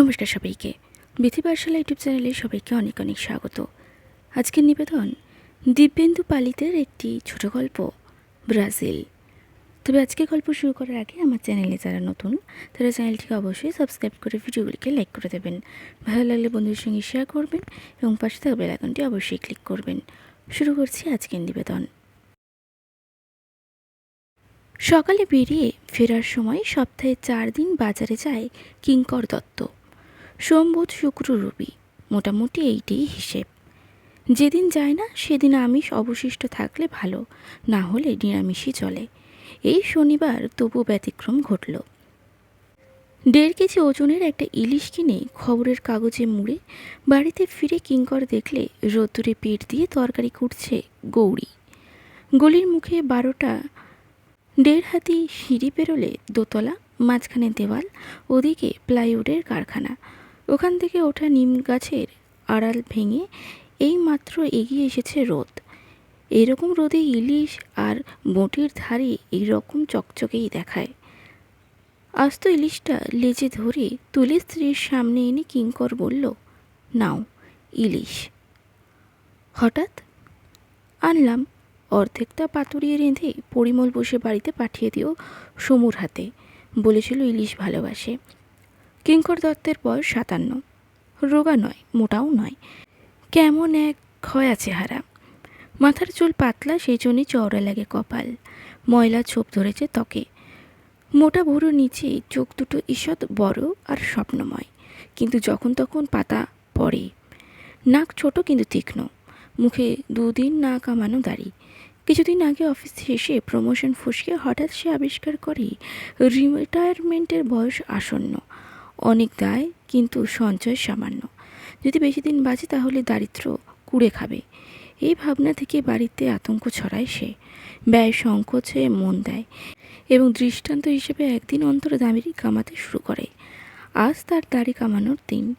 নমস্কার সবাইকে। বিথি পাঠশালা ইউটিউব চ্যানেলে সবাইকে অনেক অনেক স্বাগত। আজকের নিবেদন, দিব্যেন্দু পালিতের একটি ছোট গল্প, ব্রাজিল। তবে আজকে গল্প শুরু করার আগে আমার চ্যানেলে যারা নতুন, তারা চ্যানেলটিকে অবশ্যই সাবস্ক্রাইব করে ভিডিওগুলিকে লাইক করে দেবেন। ভালো লাগলে বন্ধুদের সঙ্গে শেয়ার করবেন এবং পাশে থাকা বেল অবশ্যই ক্লিক করবেন। শুরু করছি আজকের নিবেদন। সকালে বেরিয়ে ফেরার সময় সপ্তাহে চার দিন বাজারে যায় কিঙ্কর দত্ত। সোম বুধ শুক্র, রবি। মোটামুটি এইটাই হিসেব। যেদিন যায় না, সেদিন আমিষ অবশিষ্ট থাকলে ভালো, না হলে নিরামিষই চলে। এই শনিবার তবু ব্যতিক্রম ঘটল। দেড় কেজি ওজনের একটা ইলিশ কিনে খবরের কাগজে মুড়ে বাড়িতে ফিরে কিঙ্কর দেখলে রোদ্দুরে পেট দিয়ে তরকারি কুটছে গৌরী। গলির মুখে বারোটা, দেড় হাতি সিঁড়ি পেরোলে দোতলা, মাঝখানে দেওয়াল, ওদিকে প্লাইউডের কারখানা। ওখান থেকে ওঠা নিম গাছের আড়াল ভেঙে এই মাত্র এগিয়ে এসেছে রোদ। এরকম রোদে ইলিশ আর বটির ধারে এইরকম চকচকেই দেখায়। আস্ত ইলিশটা লেজে ধরে তুলে স্ত্রীর সামনে এনে কিঙ্কর বলল, নাও, ইলিশ। হঠাৎ আনলাম, অর্ধেকটা পাতুরিয়ে রেঁধে পরিমল বসে বাড়িতে পাঠিয়ে দিও সমুর হাতে, বলেছিল ইলিশ ভালোবাসে। কিঙ্কর দত্তের বয়স সাতান্ন। রোগা নয়, মোটাও নয়। কেমন এক ক্ষয়া চেহারা। মাথার চুল পাতলা, সেই জন্যই চওড়া লাগে কপাল। ময়লা ছোপ ধরেছে ত্বকে। মোটা ভুরুর নিচে চোখ দুটো ঈষৎ বড় আর স্বপ্নময়। কিন্তু যখন তখন পাতা পড়ে। নাক ছোট কিন্তু তীক্ষ্ণ। মুখে দুদিন না কামানো দাড়ি। কিছুদিন আগে অফিস শেষে প্রমোশন ফসকে হঠাৎ সে আবিষ্কার করে রিটায়ারমেন্টের বয়স আসন্ন। অনেক দায়, কিন্তু সঞ্চয় সামান্য। যদি বেশি দিন বাঁচে, তাহলে দারিদ্র কুড়ে খাবে। এই ভাবনা থেকে বাড়িতে আতঙ্ক ছড়ায় সে। ব্যয় সংকোচে মন দেয় এবং দৃষ্টান্ত হিসেবে একদিন অন্তর দামেরই কামাতে শুরু করে। আজ তার দাড়ি কামানোর দিন।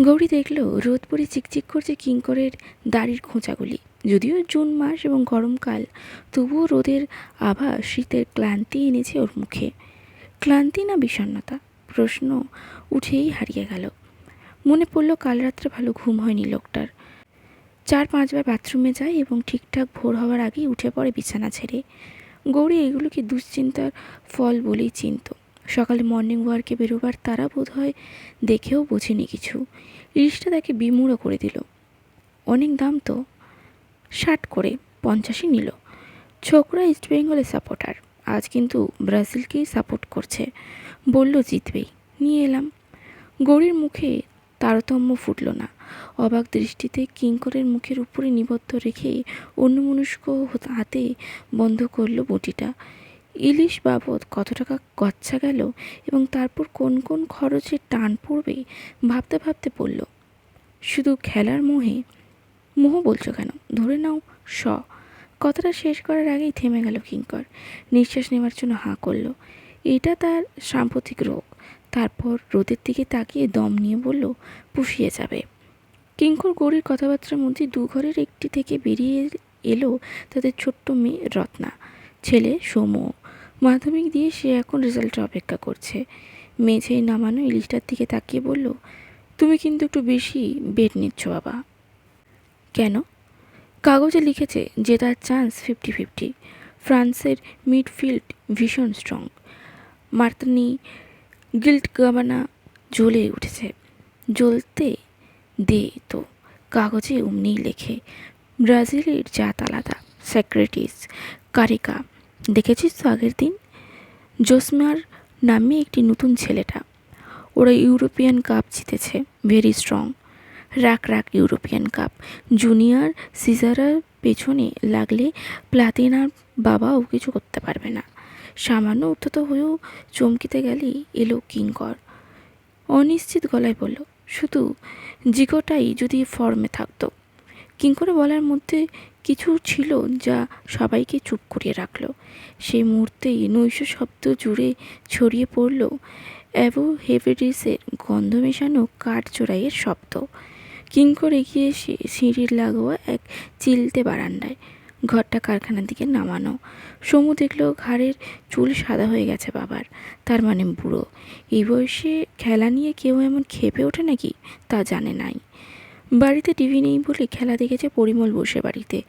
গৌরী দেখল, রোদ পড়ে চিকচিক করছে কিঙ্করের দাড়ির খোঁচাগুলি। যদিও জুন মাস এবং গরমকাল, তবুও রোদের আভা শীতের ক্লান্তি এনেছে ওর মুখে। ক্লান্তি না বিষণ্ণতা? প্রশ্ন উঠেই হারিয়ে গেল। মনে পড়ল কাল রাত্রে ভালো ঘুম হয়নি লোকটার। চার পাঁচবার বাথরুমে যায় এবং ঠিকঠাক ভোর হওয়ার আগেই উঠে পড়ে বিছানা ছেড়ে। গৌরী এগুলোকে দুশ্চিন্তার ফল বলেই চিনত। সকালে মর্নিং ওয়ার্কে বেরোবার তারা বোধ হয় দেখেও বোঝেনি কিছু। ইলিশটা তাকে বিমূঢ় করে দিল। অনেক দাম তো। ষাট করে পঞ্চাশই নিল। ছোকরা ইস্টবেঙ্গলের সাপোর্টার আজ কিন্তু ব্রাজিলকেই সাপোর্ট করছে। বলল জিতবেই নিয়ে এলাম। গৌরীর মুখে তারতম্য ফুটল না। অবাক দৃষ্টিতে কিঙ্করের মুখের উপরে নিবদ্ধ রেখে অন্যমনস্ক হাতে বন্ধ করল বটিটা। ইলিশ বাবদ কত টাকা গচ্ছা গেল এবং তারপর কোন কোন খরচে টান পড়বে ভাবতে ভাবতে পড়ল শুধু খেলার মোহে মোহ বলছো কেন? ধরে নাও স কথাটা শেষ করার আগেই থেমে গেল কিঙ্কর। নিঃশ্বাস নেওয়ার জন্য হাঁ করল। এটা তার সাম্প্রতিক রোগ। তারপর রোদের দিকে তাকিয়ে দম নিয়ে বলল, পুষিয়ে যাবে। কিঙ্কর গৌরীর কথাবার্তার মধ্যে দু ঘরের একটি থেকে বেরিয়ে এলো তাদের ছোট্ট মেয়ে রত্না। ছেলে সৌম্য। মাধ্যমিক দিয়ে সে এখন রেজাল্টের অপেক্ষা করছে। মেঝেই নামানো ইলিশটার দিকে তাকিয়ে বলল, তুমি কিন্তু একটু বেশি বেড নিচ্ছ বাবা। কেন? কাগজে লিখেছে জেতার চান্স ফিফটি ফিফটি ফ্রান্সের মিডফিল্ড ভীষণ স্ট্রং মার্তনি গিল্ট গাবানা জ্বলে উঠেছে। জ্বলতে দে তো, কাগজে অমনিই লেখে, ব্রাজিলের জাত আলাদা, সেক্রেটিস, কারিকা। দেখেছিস তো আগের দিন? জোসমার নামে একটি নতুন ছেলেটা। ওরা ইউরোপিয়ান কাপ জিতেছে, ভেরি স্ট্রং। রাক রাক ইউরোপিয়ান কাপ। জুনিয়র সিজারার পেছনে লাগলে প্লাতিনার বাবাও কিছু করতে পারবে না। সামান্য উদ্ধত হয়েও চমকিতে গেলেই এলো কিঙ্কর। অনিশ্চিত গলায় বলল, শুধু জিগোটাই যদি ফর্মে থাকতো কিঙ্করে বলার মধ্যে কিছু ছিল যা সবাইকে চুপ করিয়ে রাখল। সেই মুহূর্তেই নৈশ শব্দ জুড়ে ছড়িয়ে পড়ল অ্যাভো হেভেডিসের গন্ধ মেশানো কাঠ চোরাইয়ের শব্দ। কিঙ্কর এগিয়ে এসে সিঁড়ির লাগোয়া এক চিলতে বারান্দায় ঘরটা কারখানার দিকে নামানো। সমু দেখল ঘাড়ের চুল সাদা হয়ে গেছে বাবার। তার মানে বুড়ো। এই বয়সে খেলা নিয়ে কেউ এমন খেপে ওঠে নাকি? তা জানে নাই। বাড়িতে টিভি নেই বলে খেলা দেখেছে পরিমল বসে বাড়িতে।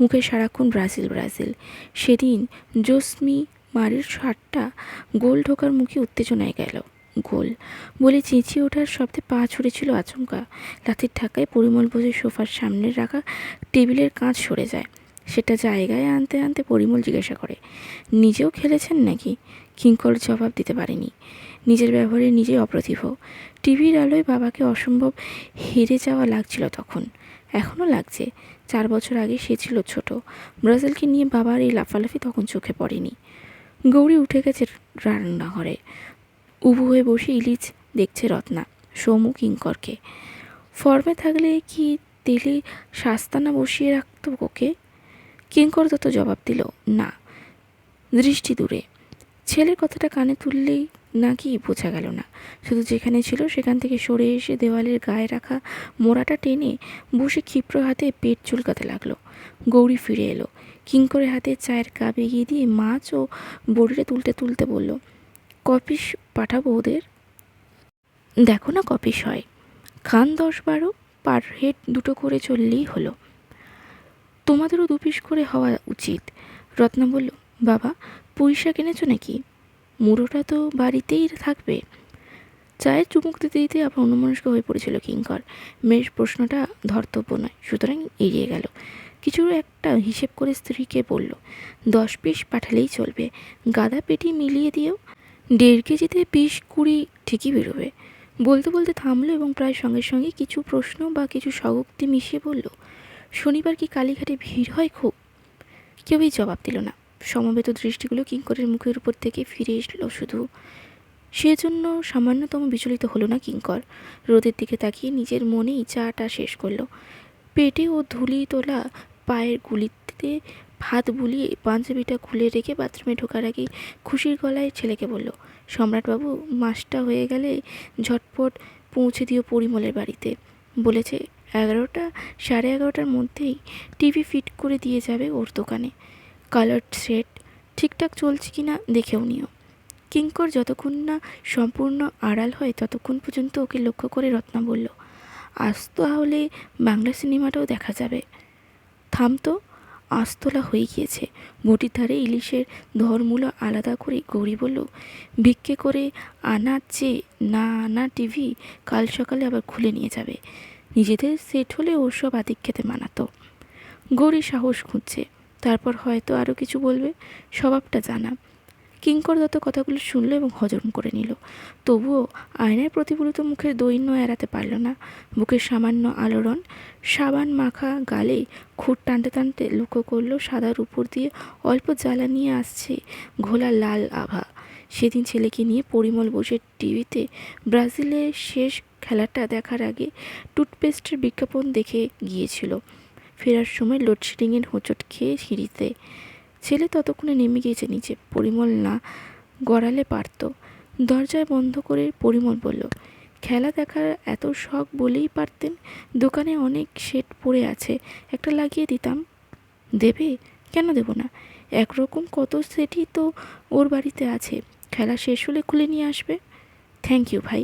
মুখে সারাক্ষণ ব্রাজিল ব্রাজিল। সেদিন জোসমি মারির শার্টটা গোল ঢোকার মুখে উত্তেজনায় গেল। গোল। বলে চেঁচিয়ে ওঠার শব্দে পা ছুঁড়েছিল আচমকা। লাথির ঠাকায় পরিমল বসে সোফার সামনে রাখা টেবিলের কাঁচ সরে যায়। সেটা জায়গায় আনতে আনতে পরিমল জিজ্ঞাসা করে, নিজেও খেলেছেন নাকি? কিঙ্কর জবাব দিতে পারেনি। নিজের ব্যবহারে নিজেই অপ্রতিভ। টিভির আলোয় বাবাকে অসম্ভব হেরে যাওয়া লাগছিল তখন। এখনও লাগছে। চার বছর আগে সে ছিল ছোট। ব্রাজিলকে নিয়ে বাবার এই লাফালাফি তখন চোখে পড়েনি। গৌরী উঠে গেছে রান্নাঘরে। উবু হয়ে বসে ইলিশ দেখছে রত্না সৌমু কিঙ্করকে। ফর্মে থাকলে কি তেলে সাস্তানা বসিয়ে রাখতো ওকে? কিঙ্কর তো জবাব দিল, না, দৃষ্টি দূরে। ছেলের কথাটা কানে তুললেই নাকি বোঝা গেল না। শুধু যেখানে ছিল সেখান থেকে সরে এসে দেওয়ালের গায়ে রাখা মোড়াটা টেনে বসে ক্ষিপ্র হাতে পেট চুলকাতে লাগল। গৌরী ফিরে এলো। কিঙ্করের হাতে চায়ের কাপ এগিয়ে দিয়ে মাছ ও বড়িটা তুলতে তুলতে বলল, কপিস পাঠাবো ওদের? দেখো না কপিস হয়। খান দশ বারো, পার হেড দুটো করে চললেই হলো। তোমাদেরও দু পিস করে হওয়া উচিত। রত্না বলল, বাবা পয়সা কিনেছো নাকি? মুড়োটা তো বাড়িতেই থাকবে। চায়ের চুমুক দিতে দিতে আবার অন্যমনস্ক হয়ে পড়েছিল কিঙ্কর। মেয়ের প্রশ্নটা ধর্তব্য নয়, সুতরাং এড়িয়ে গেল। কিছু একটা হিসেব করে স্ত্রীকে বলল, দশ পিস পাঠালেই চলবে। গাদা পেটি মিলিয়ে দিও দেড় কেজিতে পিস কুড়ি ঠিকই বেরোবে। বলতে বলতে থামলো এবং প্রায় সঙ্গে সঙ্গে কিছু প্রশ্ন বা কিছু স্বগোক্তি মিশিয়ে বলল শনিবার কি কালীঘাটে ভিড় হয় খুব? কেউই জবাব দিল না। সমবেত দৃষ্টিগুলো কিঙ্করের মুখের উপর থেকে ফিরে এসলো শুধু। সেজন্য সামান্যতম বিচলিত হলো না কিঙ্কর। রোদের দিকে তাকিয়ে নিজের মনেই চাটা শেষ করল। পেটে ও ধুলি তোলা পায়ের গুলিতে ভাত বুলিয়ে পাঞ্জাবিটা খুলে রেখে বাথরুমে ঢোকার আগে খুশির গলায় ছেলেকে বলল, সম্রাটবাবু, মাসটা হয়ে গেলে ঝটপট পৌঁছে দিও পরিমলের বাড়িতে। বলেছে এগারোটা, সাড়ে এগারোটার মধ্যেই টিভি ফিট করে দিয়ে যাবে ওর দোকানে। কালার সেট ঠিকঠাক চলছে কি না দেখেও নিও। কিঙ্কর যতক্ষণ না সম্পূর্ণ আড়াল হয় ততক্ষণ পর্যন্ত ওকে লক্ষ্য করে রত্না বলল, আজ তাহলে বাংলা সিনেমাটাও দেখা যাবে। থাম তো, আস্তলা হয়ে গিয়েছে। বটির ধারে ইলিশের ধরমূলো আলাদা করে গৌরী বলল, ভিক্ষে করে আনার চেয়ে না আনা টিভি কাল সকালে আবার খুলে নিয়ে যাবে। নিজেদের সেট হলে ওসব আদিক্ষেতে মানাতো। গৌরী সাহস খুঁজছে। তারপর হয়তো আরও কিছু বলবে, স্বভাবটা জানা। কিঙ্কর দত্ত কথাগুলো শুনলো এবং হজম করে নিল। তবুও আয়নায় প্রতিফলিত মুখের দৈন্য এড়াতে পারল না। বুকের সামান্য আলোড়ন, সাবান মাখা গালে খুঁট টানতে টানতে লক্ষ্য করল সাদার উপর দিয়ে অল্প জ্বালা নিয়ে আসছে ঘোলা লাল আভা। সেদিন ছেলেকে নিয়ে পরিমল বসে টিভিতে ব্রাজিলের শেষ খেলাটা দেখার আগে টুথপেস্টের বিজ্ঞাপন দেখে গিয়েছিল। ফেরার সময় লোডশেডিংয়ের হোঁচট খেয়ে সিঁড়িতে ছেলে ততক্ষণে নেমে গিয়েছে নিচে। পরিমল না গড়ালে পারত। দরজায় বন্ধ করে পরিমল বলল, খেলা দেখার এত শখ বলেই পারতেন? দোকানে অনেক সেট পড়ে আছে, একটা লাগিয়ে দিতাম। দেবে? কেন দেব না? একরকম কত সেটই তো ওর বাড়িতে আছে। খেলা শেষ হলে খুলে নিয়ে আসবে? থ্যাংক ইউ ভাই।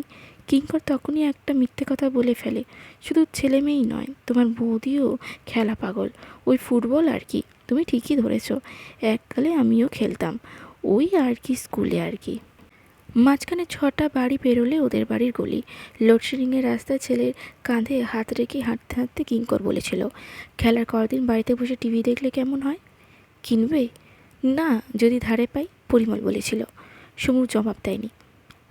কিঙ্কর তখনই একটা মিথ্যে কথা বলে ফেলে। শুধু ছেলে মেয়েই নয়, তোমার বৌদিও খেলা পাগল। ওই ফুটবল আর কি, তুমি ঠিকই ধরেছ। এককালে আমিও খেলতাম, ওই আর কি স্কুলে আর কি। মাঝখানে ছটা বাড়ি পেরোলে ওদের বাড়ির গলি। লোডশেডিংয়ের রাস্তায় ছেলের কাঁধে হাত রেখে হাঁটতে হাঁটতে কিঙ্কর বলেছিল, খেলার কদিন বাড়িতে বসে টিভি দেখলে কেমন হয়? কিনবে? না, যদি ধারে পাই, পরিমল বলেছিল। সমুর জবাব দেয়নি।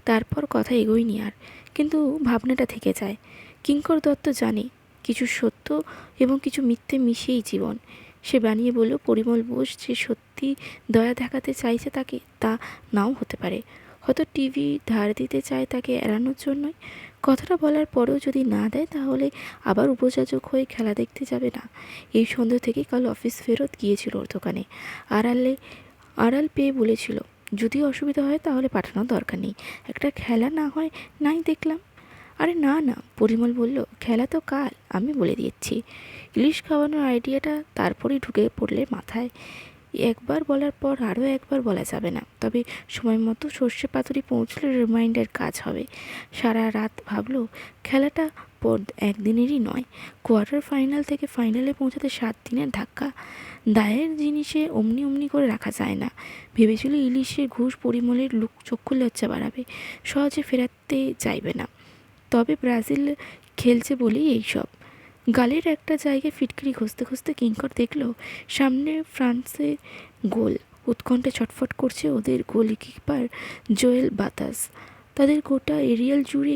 তারপর কথা এগোয়নি আর। কিন্তু ভাবনাটা থেকে যায়। কিঙ্কর দত্ত জানে, কিছু সত্য এবং কিছু মিথ্যে মিশিয়েই জীবন। সে বানিয়ে বলল, পরিমল বোস যে সত্যি দয়া দেখাতে চাইছে তাকে, তা নাও হতে পারে। হয়তো টিভি ধার দিতে চায় তাকে এড়ানোর জন্যই। কথাটা বলার পরেও যদি না দেয়, তাহলে আবার উপযাচক হয়ে খেলা দেখতে যাবে না। এই সন্দেহ থেকে কাল অফিস ফেরত গিয়েছিল ওর দোকানে। আড়ালে, আড়াল পেয়ে বলেছিল যদি অসুবিধা হয় তাহলে পাঠানোর দরকার নেই। একটা খেলা না হয়, নাই দেখলাম। আরে না না, পরিমল বলল, খেলা তো কাল, আমি বলে দিচ্ছি ইলিশ খাওয়ানোর আইডিয়াটা তারপরেই ঢুকে পড়লে মাথায়। একবার বলার পর আরও একবার বলা যাবে না, তবে সময় মতো সর্ষে পাতুরি পৌঁছলে রিমাইন্ডার কাজ হবে। সারা রাত ভাবলো, খেলাটা পর একদিনেরই নয়, কোয়ার্টার ফাইনাল থেকে ফাইনালে পৌঁছাতে সাত দিনের ধাক্কা। দায়ের জিনিসে অমনি অমনি করে রাখা যায় না। ভেবেছিল ইলিশের ঘুষ পরিমলের লুক চক্ষু লজ্জা বাড়াবে, সহজে ফেরাতে চাইবে না। তবে ব্রাজিল খেলছে বলেই এইসব গালের একটা জায়গায় ফিটকিরি খুঁজতে খুঁজতে কিঙ্কর দেখল, সামনে ফ্রান্সে গোল। উৎকণ্ঠে ছটফট করছে ওদের গোলকিপার জোয়েল বাতাস। তাদের গোটা এরিয়াল জুড়ে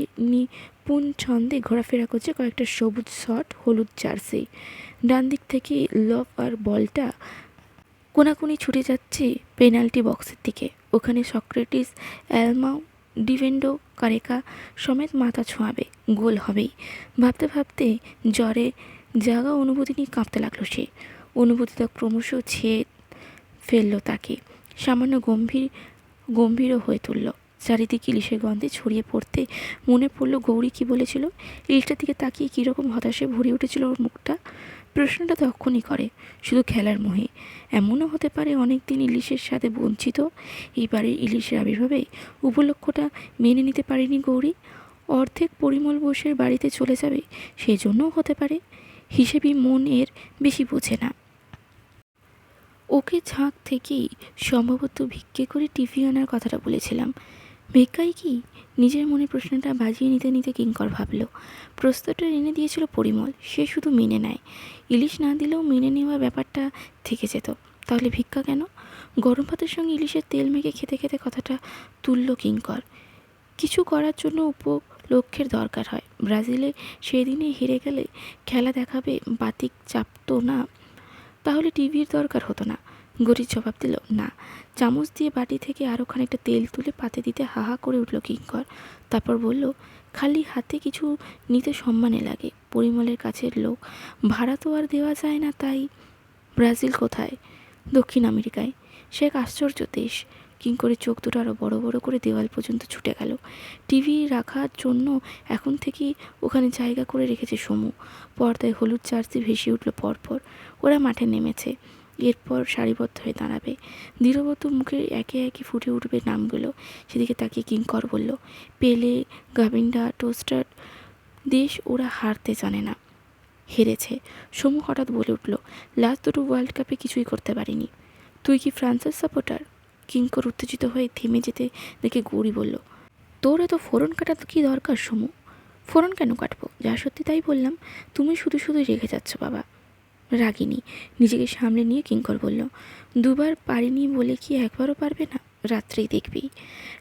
নিপুণ ছন্দে ঘোরাফেরা করছে কয়েকটা সবুজ শট, হলুদ জার্সি। ডান দিক থেকে লভ আর বলটা কোনাকুনি ছুটে যাচ্ছে পেনাল্টি বক্সের দিকে। ওখানে সক্রেটিস অ্যালমাও ডিভেন্ডো, কারেকা সমেত মাথা ছোঁয়াবে। গোল হবেই। ভাবতে ভাবতে জ্বরে জাগা অনুভূতি নিয়ে কাঁপতে লাগল সে। অনুভূতিটা ক্রমশ ছেয়ে ফেলল তাকে। সামান্য গম্ভীর, গম্ভীরও হয়ে তুলল। চারিদিকে ইলিশের গন্ধে ছড়িয়ে পড়তে মনে পড়ল গৌরী কি বলেছিল। ইলিশটার দিকে তাকিয়ে কীরকম হতাশে ভরে উঠেছিল ওর মুখটা? প্রশ্নটা তখনই করে, শুধু খেলার মোহে। এমনও হতে পারে অনেক দিন ইলিশের সাথে বঞ্চিত। এইবারে ইলিশের আবির্ভাবে উপলক্ষটা মেনে নিতে পারেনি গৌরী। অর্ধেক পরিমল বোসের বাড়িতে চলে যাবে সেই জন্যও হতে পারে। হিসেবি মন এর বেশি বোঝে না। ওকে ঝাঁক থেকেই সম্ভবত ভিক্ষে করে টিভি আনার কথাটা বলেছিলাম। ভিক্ষাই কি? নিজের মনে প্রশ্নটা বাজিয়ে নিতে নিতে কিঙ্কর ভাবল। প্রস্তাবটা এনে দিয়েছিল পরিমল, সে শুধু মেনে নেয়। ইলিশ না দিলেও মেনে নেওয়ার ব্যাপারটা থেকে যেত। তাহলে ভিক্ষা কেন? গরম ভাতের সঙ্গে ইলিশের তেল মেখে খেতে খেতে কথাটা তুলল কিঙ্কর। কিছু করার জন্য উপলক্ষের দরকার হয়। ব্রাজিলে সেদিনে হেরে গেলে খেলা দেখাবে বাতিক চাপতো না। তাহলে টিভির দরকার হতো না। গরির জবাব দিল, না। চামচ দিয়ে বাটি থেকে আরও খানিকটা তেল তুলে পাতে দিতে হাহা করে উঠল কিঙ্কর। তারপর বলল, খালি হাতে কিছু নিতে সম্মানে লাগে। পরিমলের কাছের লোক। ভাড়া তো আর দেওয়া যায় না তাই। ব্রাজিল কোথায়? দক্ষিণ আমেরিকায়। সে এক আশ্চর্য দেশ। কিঙ্করের চোখ দুটো আরও বড় বড় করে দেওয়াল পর্যন্ত ছুটে গেল। টিভি রাখার জন্য এখন থেকেই ওখানে জায়গা করে রেখেছে সমু। পর্দায় হলুদ জার্সি ভেসে উঠল পরপর। ওরা মাঠে নেমেছে। এরপর সারিবদ্ধ হয়ে দাঁড়াবে। দৃঢ়বদ্ধ মুখে একে একে ফুটে উঠবে নামগুলো। সেদিকে তাকিয়ে কিঙ্কর বলল, পেলে গাভিন্ডা টোস্টার, দেশ ওরা হারতে জানে না। হেরেছে। সমু হঠাৎ বলে উঠল লাস্ট দুটো ওয়ার্ল্ড কাপে কিছুই করতে পারিনি। তুই কি ফ্রান্সের সাপোর্টার? কিঙ্কর উত্তেজিত হয়ে থেমে যেতে দেখে গৌরী বলল, তোর এত ফোরন কাটা কী দরকার, সমু? ফোরন কেন কাটবো? যা সত্যি তাই বললাম। তুমি শুধু শুধু রেখে যাচ্ছ, বাবা। রাগিনী নিজেকে সামলে নিয়ে কিঙ্কর বলল, দুবার পারিনি বলে কি একবারও পারবে না? রাত্রেই দেখবি।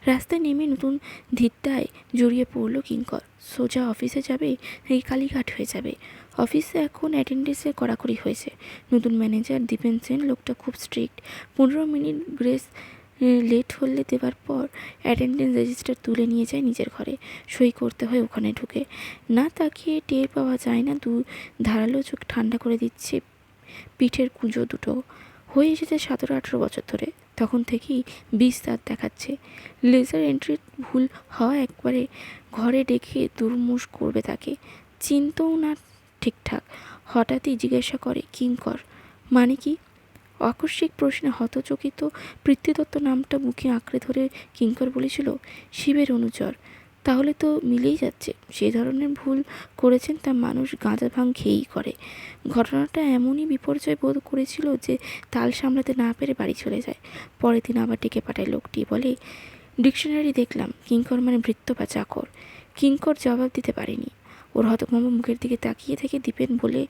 রাস্তায় নেমে নতুন ধিত্তায় জড়িয়ে পড়ল কিঙ্কর। সোজা অফিসে যাবে, এই কালীঘাট হয়ে যাবে। অফিসে এখন অ্যাটেন্ডেন্সে কড়াকড়ি হয়েছে। নতুন ম্যানেজার দীপেন সেন লোকটা খুব স্ট্রিক্ট পনেরো মিনিট গ্রেস লেট হলে দেওয়ার পর অ্যাটেন্ডেন্স রেজিস্টার তুলে নিয়ে যায় নিজের ঘরে। সই করতে হয় ওখানে ঢুকে। না তাকিয়ে টের পাওয়া যায় না, দু ধারালো চোখ ঠান্ডা করে দিচ্ছে পিঠের কুঁজো দুটো। হয়ে এসেছে সতেরো আঠেরো বছর ধরে। তখন থেকেই বিষ দাঁত দেখাচ্ছে। লেজার এন্ট্রি ভুল হওয়া একবারে ঘরে ডেকে দুর্মুষ করবে তাকে। চিনতও না ঠিকঠাক। হঠাৎই জিজ্ঞাসা করে, কিঙ্কর মানে কি? আকস্মিক প্রশ্নে হতচকিত পৃথ্বীদত্ত নামটা মুখে আঁকড়ে ধরে কিঙ্কর বলেছিল, শিবের অনুচর। তাহলে তো মিলেই যাচ্ছে। সে ধরনের ভুল করেছেন তা মানুষ গাঁজা ভাঙ খেয়েই করে। ঘটনাটা এমনই বিপর্যয় বোধ করেছিল যে তাল সামলাতে না পেরে বাড়ি চলে যায়। পরের দিন আবার ডেকে পাঠায় লোকটি। বলে, ডিকশনারি দেখলাম। কিঙ্কর মানে ভৃত্য বা চাকর। কিঙ্কর জবাব দিতে পারেনি। ওর হতভম্ব মুখের দিকে তাকিয়ে থেকে দীপেন বলে,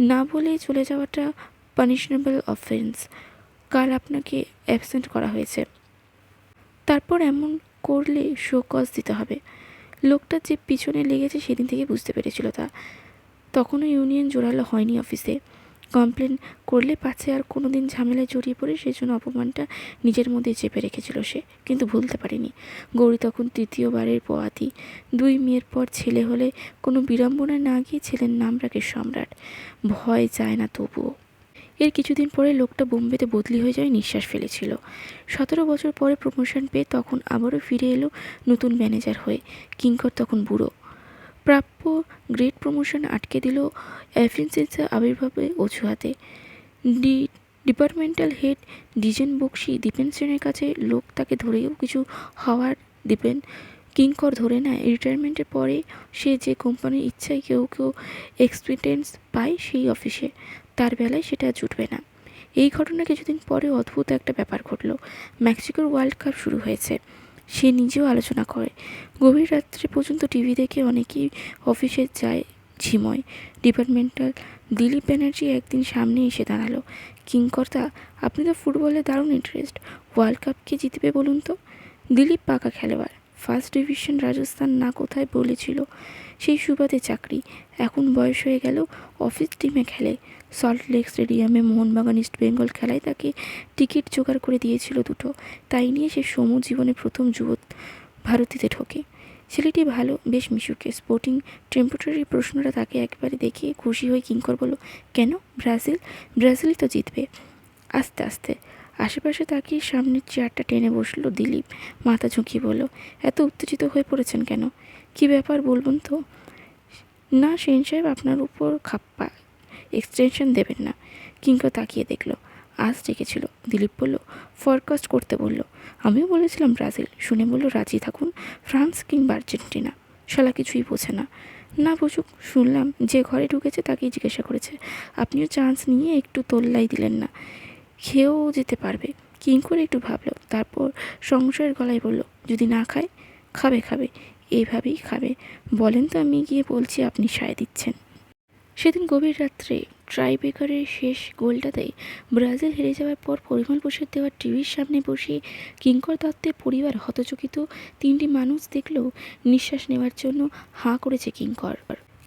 না বলে চলে যাওয়াটা পানিশনেবল অফেন্স কাল আপনাকে অ্যাবসেন্ট করা হয়েছে। তারপর এমন করলে শো কজ দিতে হবে। লোকটা যে পিছনে লেগেছে সেদিন থেকে বুঝতে পেরেছিল তা। তখনও ইউনিয়ন জোরালো হয়নি অফিসে কমপ্লেন করলে পাছে আর কোনো দিন ঝামেলায় জড়িয়ে পড়ে সেই জন্য অপমানটা নিজের মধ্যে চেপে রেখেছিল সে, কিন্তু ভুলতে পারেনি। গৌরী তখন তৃতীয়বারের পোয়াতি। দুই মেয়ের পর ছেলে হলে কোনো বিড়ম্বনা না গিয়ে ছেলের নাম রাখে সম্রাট। ভয় যায় না তবুও। এর কিছুদিন পরে লোকটা বোম্বেতে বদলি হয়ে যায় নিঃশ্বাস ফেলেছিল। সতেরো বছর পরে প্রমোশন পেয়ে তখন আবারও ফিরে এলো নতুন ম্যানেজার হয়ে, কিঙ্কর তখন বুড়ো। প্রাপ্য গ্রেট প্রমোশন আটকে দিল অ্যাফিনসেন্সের আবির্ভাবে অজুহাতে। ডি ডিপার্টমেন্টাল হেড ডিজেন বক্সি দীপেন সেনের কাছে লোক তাকে ধরেও কিছু হওয়ার দীপেন কিঙ্কর ধরে নেয়। রিটায়ারমেন্টের পরে সে যে কোম্পানির ইচ্ছায় কেউ কেউ এক্সপিরিয়েন্স পায় সেই অফিসে তার বেলায় সেটা জুটবে না। এই ঘটনা কিছুদিন পরে অদ্ভুত একটা ব্যাপার ঘটল। মেক্সিকোর ওয়ার্ল্ড কাপ শুরু হয়েছে। সে নিজেও আলোচনা করে। গভীর রাত্রে পর্যন্ত টিভি দেখে অনেকেই অফিসে যায় ঝিময়। ডিপার্টমেন্টাল দিলীপ ব্যানার্জি একদিন সামনে এসে দাঁড়াল। কিংকর্তা, আপনি তো ফুটবলে দারুণ ইন্টারেস্ট ওয়ার্ল্ড কাপ কে জিতবে বলুন তো? দিলীপ পাকা খেলোয়াড়। ফার্স্ট ডিভিশন রাজস্থান না কোথায় বলেছিল? সেই সুবাদে চাকরি। এখন বয়স হয়ে গেল অফিস টিমে খেলে। সল্ট লেক স্টেডিয়ামে মোহনবাগান ইস্ট বেঙ্গল খেলায় তাকে টিকিট জোগাড় করে দিয়েছিল দুটো। তাই নিয়ে সে সমু জীবনে প্রথম যুব ভারতীতে ঢোকে। ছেলেটি ভালো, বেশ মিশুকে। স্পোর্টিং টেম্পোরারি প্রশ্নটা তাকে একবারে দেখে খুশি হয়ে কিঙ্কর বলল, কেন? ব্রাজিল? ব্রাজিলই তো জিতবে। আস্তে আস্তে। আশেপাশে তাকিয়ে সামনের চেয়ারটা টেনে বসল দিলীপ। মাথা ঝুঁকিয়ে বলল, এত উত্তেজিত হয়ে পড়েছেন কেন? কি ব্যাপার বলবেন তো? না, সেন সাহেব, আপনার উপর খাপ্পা। এক্সটেনশন দেবেন না। কিঙ্কর তাকিয়ে দেখল, আজ ডেকেছিল। দিলীপ বলল ফরকাস্ট করতে বলল। আমিও বলেছিলাম, ব্রাজিল। শুনে বলল, রাজি থাকুন, ফ্রান্স কিংবা আর্জেন্টিনা। শালা কিছুই বোঝে না। না বুঝুক, শুনলাম, যে ঘরে ঢুকেছে তাকেই জিজ্ঞাসা করেছে। আপনিও চান্স নিয়ে একটু তোল্লাই দিলেন না। খেয়েও যেতে পারবে। কিং করে একটু ভাবলো, তারপর সংশয়ের গলায় বলল, যদি না খায়, খাবে খাবে। এইভাবেই খাবে। বলেন তো আমি গিয়ে বলছি, আপনি সায় দিচ্ছেন। সেদিন গভীর রাত্রে ট্রাইবেকারের শেষ গোলটাতেই ব্রাজিল হেরে যাওয়ার পর পরিমল বসের দেওয়া টিভির সামনে বসে কিঙ্কর দত্তের পরিবার হতচকিত তিনটি মানুষ দেখলেও নিঃশ্বাস নেওয়ার জন্য হাঁ করেছে কিঙ্কর।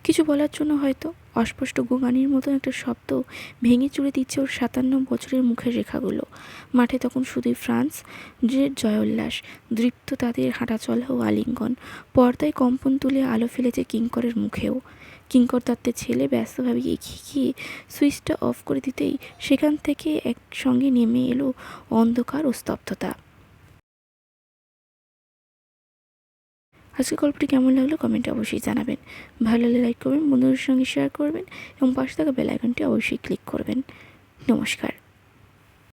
কিছু বলার জন্য হয়তো অস্পষ্ট গোগানির মতন একটা শব্দ ভেঙে চুড়ে দিচ্ছে ওর সাতান্ন বছরের মুখের রেখাগুলো। মাঠে তখন শুধুই ফ্রান্স যে জয়োল্লাস, দৃপ্ত তাদের হাঁটাচলা ও আলিঙ্গন। পর্দায় কম্পন তুলে আলো ফেলেছে কিঙ্করের মুখেও। কিঙ্কর দত্তের ছেলে ব্যস্তভাবে এগিয়ে গিয়ে সুইচটা অফ করে দিতেই সেখান থেকে একসঙ্গে নেমে এলো অন্ধকার ও স্তব্ধতা। আজকে গল্পটি কেমন লাগল কমেন্টে অবশ্যই জানাবেন। ভালো লাগলে লাইক করবেন, বন্ধুদের সঙ্গে শেয়ার করবেন এবং পাশে থাকা বেল আইকনটি অবশ্যই ক্লিক করবেন। নমস্কার।